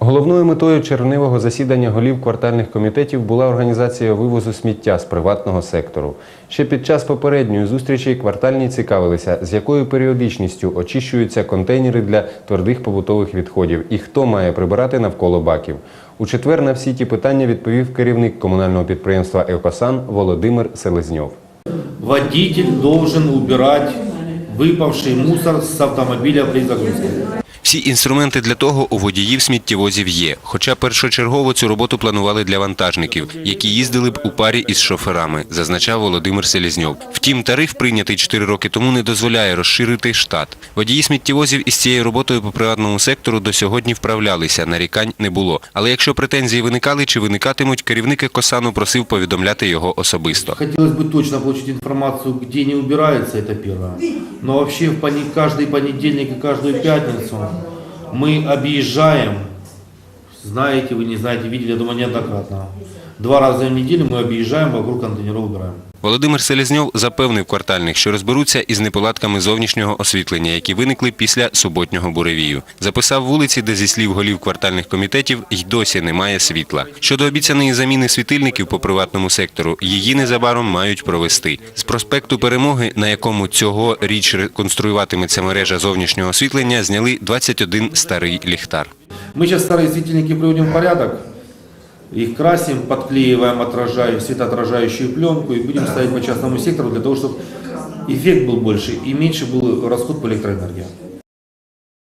Головною метою червневого засідання голів квартальних комітетів була організація вивозу сміття з приватного сектору. Ще під час попередньої зустрічі квартальні цікавилися, з якою періодичністю очищуються контейнери для твердих побутових відходів і хто має прибирати навколо баків. У четвер на всі ті питання відповів керівник комунального підприємства Екосан Володимир Селезньов. Водитель должен убирать выпавший мусор с автомобиля при загрузке. Всі інструменти для того у водіїв сміттєвозів є. Хоча першочергово цю роботу планували для вантажників, які їздили б у парі із шоферами, зазначав Володимир Селізньов. Втім, тариф, прийнятий 4 роки тому, не дозволяє розширити штат. Водії сміттєвозів із цією роботою по приватному сектору до сьогодні вправлялися, нарікань не було. Але якщо претензії виникали чи виникатимуть, керівник Екосану просив повідомляти його особисто. Хотелось бы точно получить информацию, где не убирается, это первое. Но вообще в пони- каждый понедельник и каждую пятницу мы объезжаем, знаете вы, не знаете, видели, я думаю, неоднократно. Два раза в неделю мы объезжаем, вокруг контейнеров убираем. Володимир Селезньов запевнив квартальних, що розберуться із неполадками зовнішнього освітлення, які виникли після суботнього буревію. Записав вулиці, де зі слів голів квартальних комітетів й досі немає світла. Щодо обіцяної заміни світильників по приватному сектору, її незабаром мають провести. З проспекту Перемоги, на якому цього річ реконструюватиметься мережа зовнішнього освітлення, зняли 21 старий ліхтар. Мы сейчас старые светильники приводим в порядок, их красим, подклеиваем отражающую, светоотражающую пленку и будем ставить по частному сектору для того, чтобы эффект был больше и меньше был расход по электроэнергии.